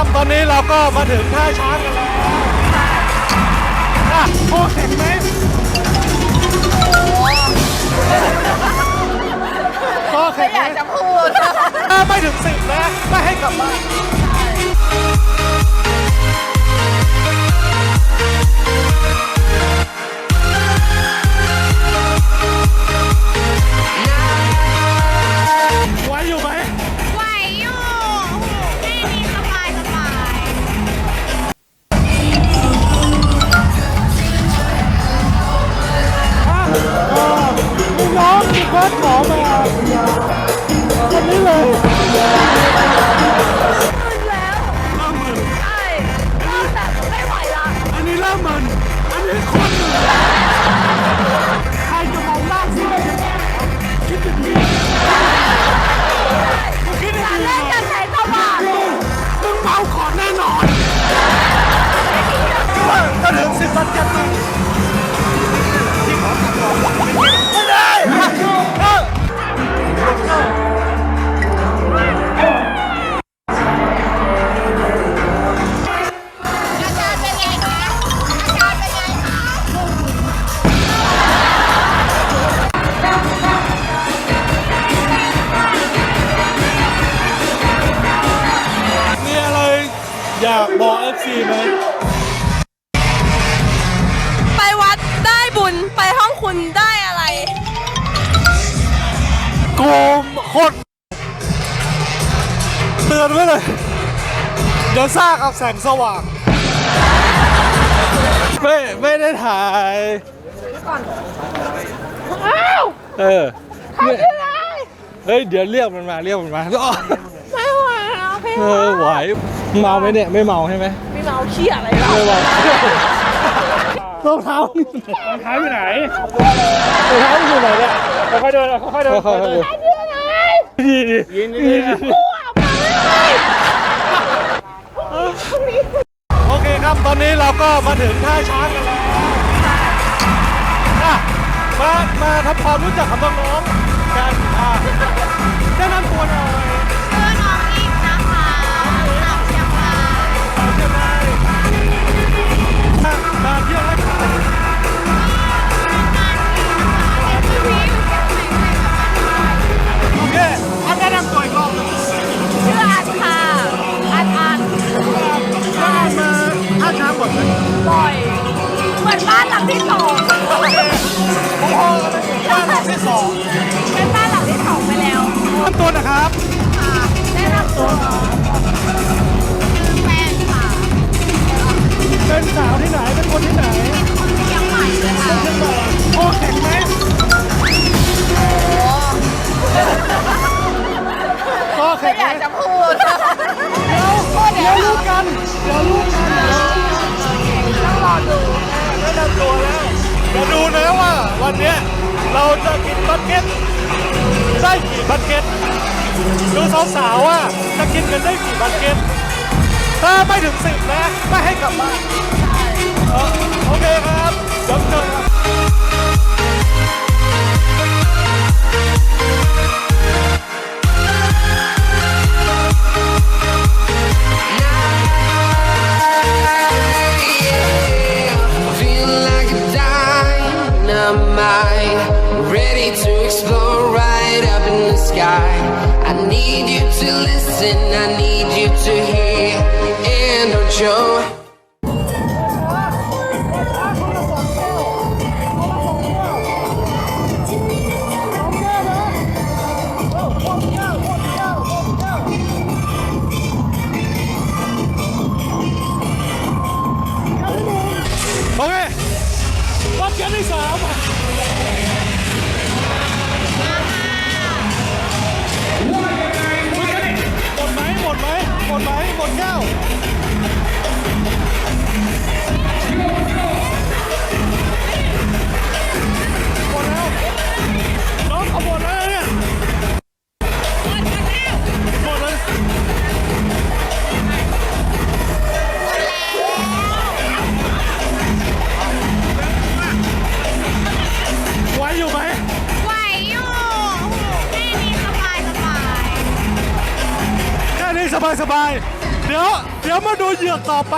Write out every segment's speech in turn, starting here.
ครับตอนนี้เราก็มาถึงท่าช้างกันแล้วอะโอ้เห็นไหมก็แข็งไหมอยากจะพูด ถ้าไม่ถึงสิบนะไม่ให้กลับบ้าน คุณได้อะไรกูโคตรเตือนไว้เลย เดี๋ยวซ่ากับแสงสว่าง ไม่ไม่ได้ถ่ายเออไม่เฮ้ย เดี๋ยวเรียกมันมาเรียกมันมาอ้อไม่ไหวแล้วพี่เออไหวเมาไหมเนี่ย ไม่เมาใช่ไหมไม่เมาเชี่ยอะไรหรอไม่เมา รองเท้ารองเท้าอยู่ไหนรองเท้าอยู่ไหนเนี่ยค่อยๆเดินค่อยๆเดินค่อยๆดูดีดียินดีนะโอเคครับตอนนี้เราก็มาถึงท่าช้างกันแล้วอะมามาทำความรู้จักกับน้องๆกันอะแนะนำตัวหน่อย ท่าช้างก่อนไหมบ่อยเหมือนบ้านหลังที่สองพอๆกันเลยบ้านหลังที่สองเป็นบ้านหลังที่สองไปแล้วแนะนำตัวนะครับค่ะแนะนำตัวชื่อแป้งค่ะเป็นสาวที่ไหนเป็นคนที่ไหนคนเชียงใหม่เลยค่ะเชียงใหม่โอ้แข็งไหมโอ้ก็แข็งไหมอยากจะพูดเดี๋ยวเดี๋ยวรู้กันเดี๋ยวรู้กันต้องรอดู แนะนำตัวแล้วเดี๋ยวดูนะว่าวันนี้เราจะกินบัตเก็ตได้กี่บัตเก็ตดูสาวๆว่าจะกินกันได้กี่บัตเก็ตถ้าไม่ถึงสิบนะไม่ให้กลับบ้านเออโอเคครับเดี๋ยวเจอกัน Listen, I need you to hear and don't show. Okay, 我给你上。 หมดไหมหมดแก้ว บายสบายเดี๋ยว เดี๋ยวมาดูเหยือกต่อไป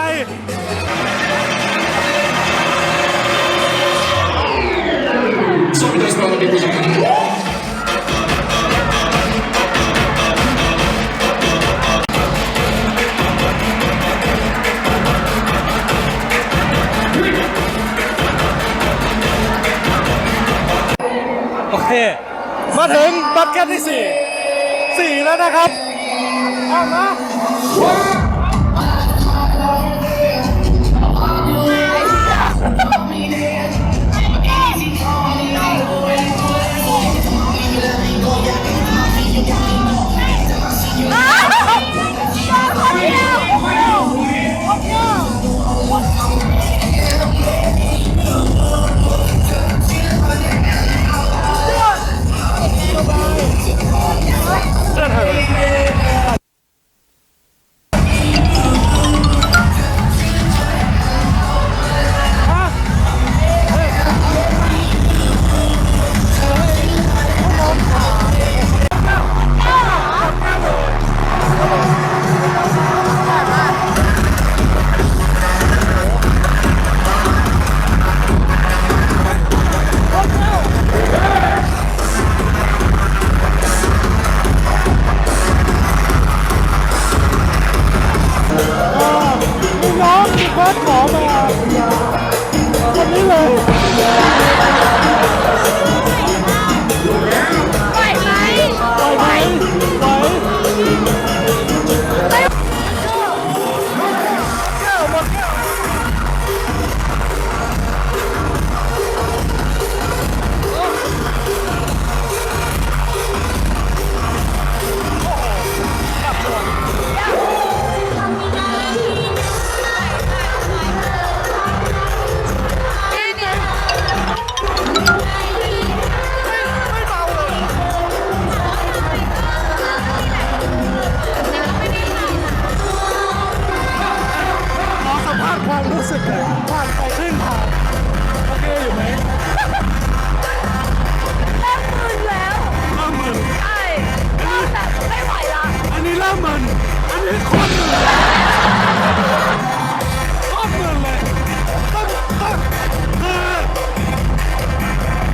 โอเค มาถึงบัตเก็ตที่สี่สี่แล้วนะครับ เอ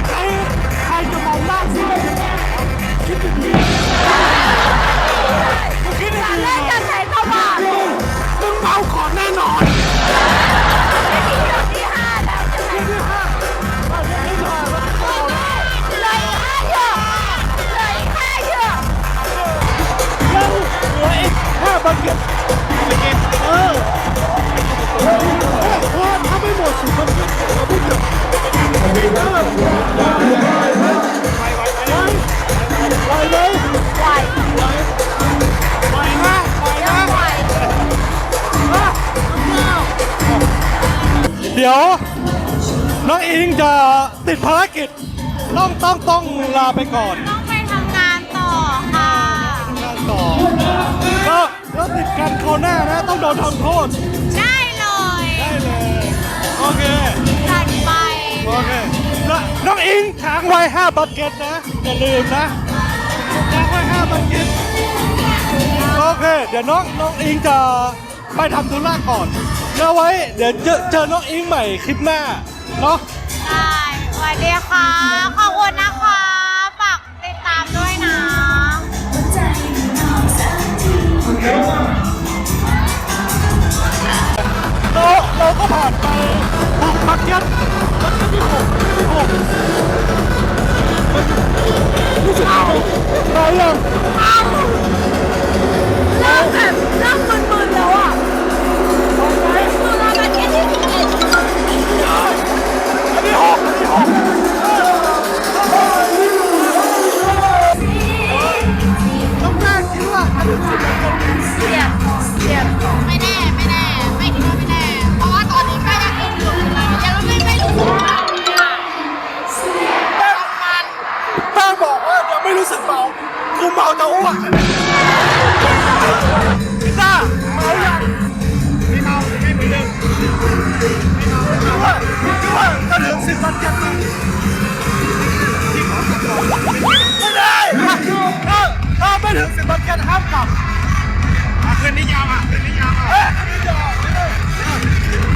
ใครใครจะมองหน้าสิคิดถึงดีมึงคิดการดีเล่นกันใช้สว่านมึงมึงเมาก่อนแน่นอนไม่มีเรื่องที่ห้าแล้วใช่ไหมที่ห้าเอาเรื่องที่ห้าแล้วก็เอาแล้วเลยห้าเยอะเลยห้าเยอะยังเหลืออีกห้าบังเก็ตเออ เก็ตเราไม่จบไหวไหวไหวไหวไหมไหวไหวนะไหวนะไหวเดี๋ยวน้องอิงจะติดภารกิจ ต้องต้องต้องลาไปก่อนต้องไปทำงานต่อค่ะงานต่อก็แล้วติดกันคราวหน้านะ ต้องโดนทำโทษ เคจัดไปโอเคแล้วน้องอิงค้างไว้5บัตเก็ตนะอย่าลืมนะค้างไว้5บัตเก็ตโอเค เดี๋ยวน้องน้องอิงจะไปทำธุระก่อนเดี๋ยวไว้ เดี๋ยวเจอเจอน้องอิงใหม่คลิปหน้าเนาะได้สวัสดีค่ะ ขอบคุณนะคะฝากติดตามด้วยนะเราเราก็ผ่านไป หกบัตเก็ตบัตเก็ตที่หกที่หกรู้สึกเอา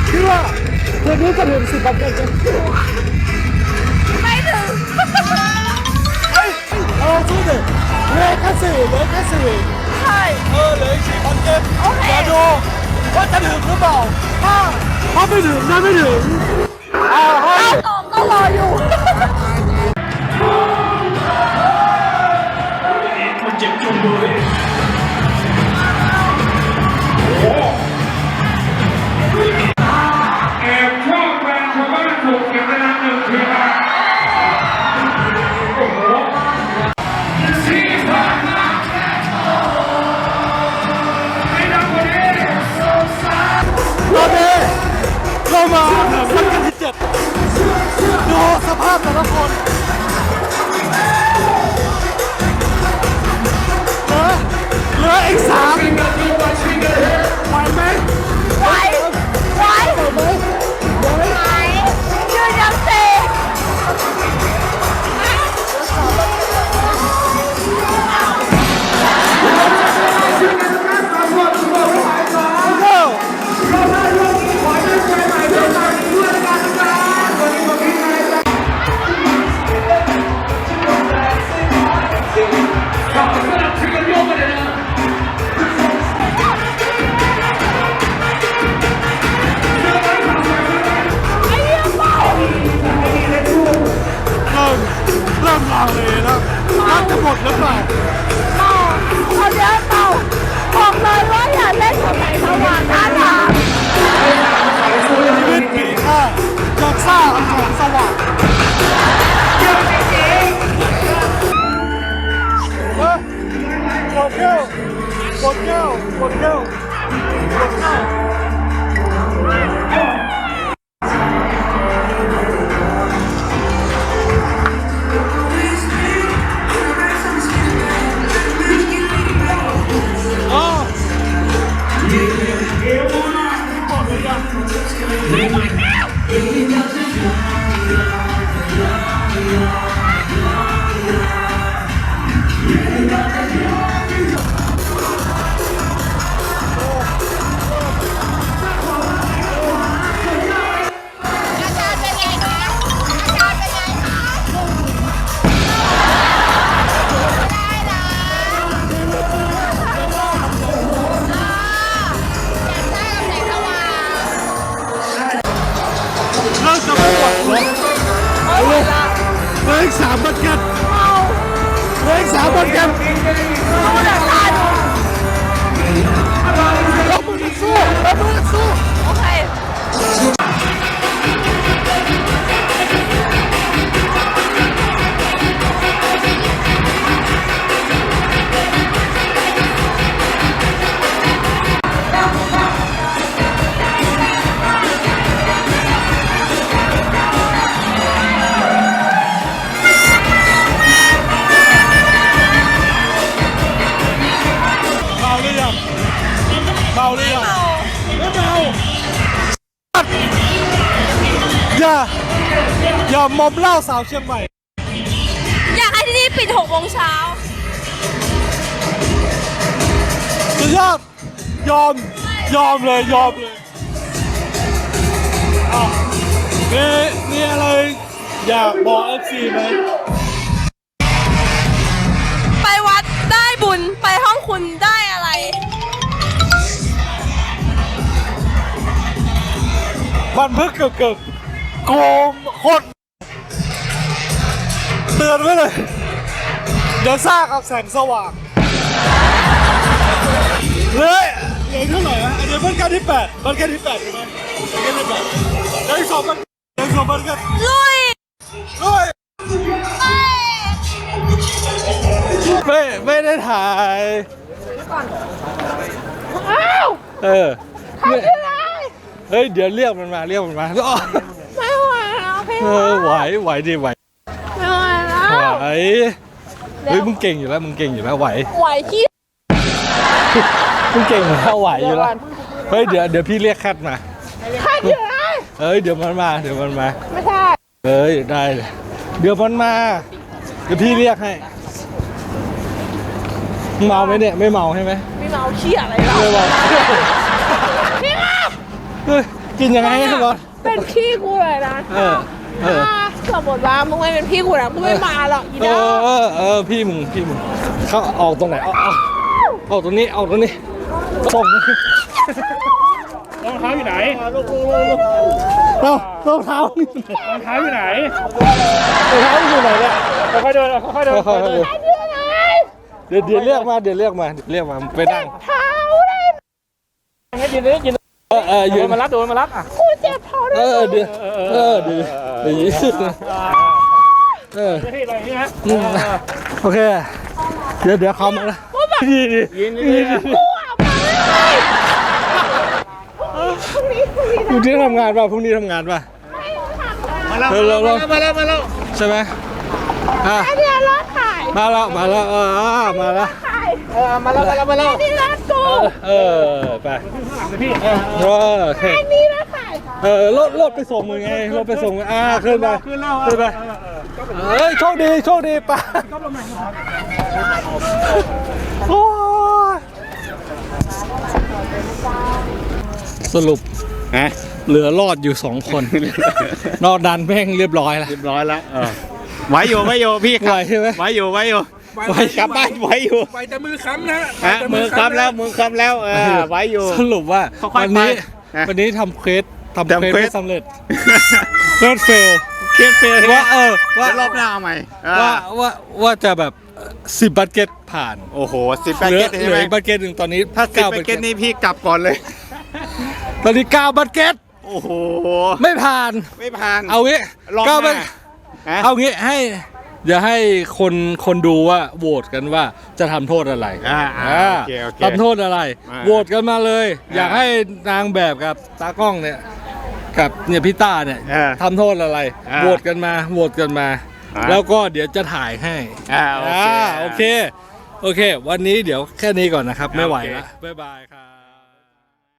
พี่ว่าเดี๋ยวนี้จะถึงสิบปรเด็นไม่ถึงเฮ้ยเอาสู้ดิเหลือแค่สี่เหลือแค่สี่ใช่เออเหลือสี่พันเจ็ดเดี๋ยดูว่าจะถึงหรือเปล่าถ้าถ้าไม่ถึงนะไม่ถึงเอาให้ตอบก็รออยู่ มาถึงบัตเก็ตที่เจ็ดดูสภาพแต่ละคนเหลือเหลืออีกสาม เมาหรือยังไม่เมาอย่าอย่ามอมเหล้าสาวเชียงใหม่ อยากให้ที่นี่ปิดหกโมงเช้าสุดยอดยอม ยอมเลยยอมเลยอะมีมีอะไรอยากบอกเอฟซีไหมไปวัดได้บุญไปห้องคุณได้ มันเพิ่งเกิดเกิดโกงโคตรเตือนไว้เลย เดี๋ยวซ่ากับแสงสว่างเลยเหลือเท่าไหร่อะอันนี้มันกันที่แปดมันกันที่แปดใช่ไหมมันกันที่แปดเดี๋ยวอีกสองมันเดี๋ยวอีกสองมันกันลุยเฮ้ยไม่ไม่ได้ถ่ายอ้าวเออทำยังไง เฮ้ยเดี๋ยวเรียกมันมาเรียกมันมาอ้อไม่ไหวแล้วพี่เออไหวไหวดิไหวไม่ไหวแล้วไหวเฮ้ยมึงเก่งอยู่แล้วมึงเก่งอยู่แล้วไหวไหวขี้มึงเก่งอยู่แล้วไหวอยู่แล้วเฮ้ยเดี๋ยวเดี๋ยวพี่เรียกแคทมาใครอยู่ไหนเอ้ยเดี๋ยวมันมาเดี๋ยวมันมาไม่ใช่เอ้ยได้เลยเดี๋ยวมันมาเดี๋ยวพี่เรียกให้มึงเมาไหมเนี่ยไม่เมาใช่ไหมไม่เมาขี้อะไรหรอไม่เมาพี่ครับเฮ้ย กินยังไงให้บอสเป็นพี่กูเลยนะเออเออ ถ้าสมมติว่ามึงไม่เป็นพี่กูนะกูไม่มาหรอกอีเอดออเออเออพี่มึงพี่มึงเขาออกตรงไหนเอาเอาออกตรงนี้ออกตรงนี้ส่งรองเท้าอยู่ไหนเรารองเท้ารองเท้าอยู่ไหนรองเท้าอยู่ไหนเนี่ยค่อยๆเดินค่อยๆเดินค่อยๆเดินเดี๋ยวเดี๋ยวเรียกมาเดี๋ยวเรียกมาเดี๋ยวเรียกมาไปนั่ง เท้าเลย ให้ยืนเลยยืน เออเออโดยืนนมารับโดนมารับอะกูเจ็บเท้าด้เอวยอเดี๋ยวเออเดี๋ยวเดี๋ยวยืนเออไม่ใช่อะไรอย่างนี้ฮะอืม โอเค เดี๋ยวเดี๋ยวเขามาแล้วดีดียืนยืนพรุ่งนี้พรุ่งนี้พรุ่งนี้ทำงานป่ะพรุ่งนี้ทำงานป่ะมาแล้วเออเราเรามาแล้วมาแล้วใช่ไหมอะไอเนี่ยรถถ่ายมาแล้วมาแล้วเอออะมาแล้วถ่ายเออมาแล้วมาแล้วมาแล้วนี่รถกูเออไป พี่เออโอเคไอนี่รถถ่ายเออรถรถไปส่งมึงไงรถไปส่งมึงอ่าขึ้นไปขึ้นแล้วขึ้นไปเฮ้ยโชคดีโชคดีป่ะโอ้ยสรุปฮะเหลือรอดอยู่สองคน นอกดันแม่งเรียบร้อยแล้วเรียบร้อยแล้วเออไว้อยู่ไว้อยู่พี่ไหวใช่ไหมไว้อยู่ไว้อยู่ ไหวกลับบ้านไว้อยู่ไปแต่มือค้ำนะฮะมือค้ำแล้วมือค้ำแล้วเออไว้อยู่สรุปว่าค่อยๆวันนี้ไปฮะวันนี้ทำเควสทำทำเควสเควสไม่สำเร็จเควสเฟลเคสเฟลว่าเออว่าว่ารอบหน้าเอาใหม่เออว่าว่าว่าจะแบบสิบบัตเก็ตผ่านโอ้โหสิบแปดเหลืเกอตเหใช่ลืไหอมอีกบัตเก็ตหนึ่งตอนนี้ถ้าสิบเก้าแปบัดตเกเก็ตตนี่พี่กลับก่อนเลย ตอนนี้เก้าบัตเก็ตโอ้โหไม่ผ่านไม่ผ่านเอางี้รอบหน้าเก้าบัตฮะเอางี้ให้ เดี๋ยวให้คนคนดูว่าโหวตกันว่าจะทำโทษอะไรอ่าอ่าอ่าโอเคโอเคทำโทษอะไรอ่าโหวตกันมาเลย อ่าอยากให้นางแบบกับตากล้องเนี่ยกับเนี่ยพี่ต้าเนี่ยอ่าทำโทษอะไรอ่าโหวตกันมาโหวตกันมา อ่า แล้วก็เดี๋ยวจะถ่ายให้อ่าโอเค อ่าโอเค โอเค วันนี้เดี๋ยวแค่นี้ก่อนนะครับ ไม่ไหวโอเค แล้วบ๊ายบายครับ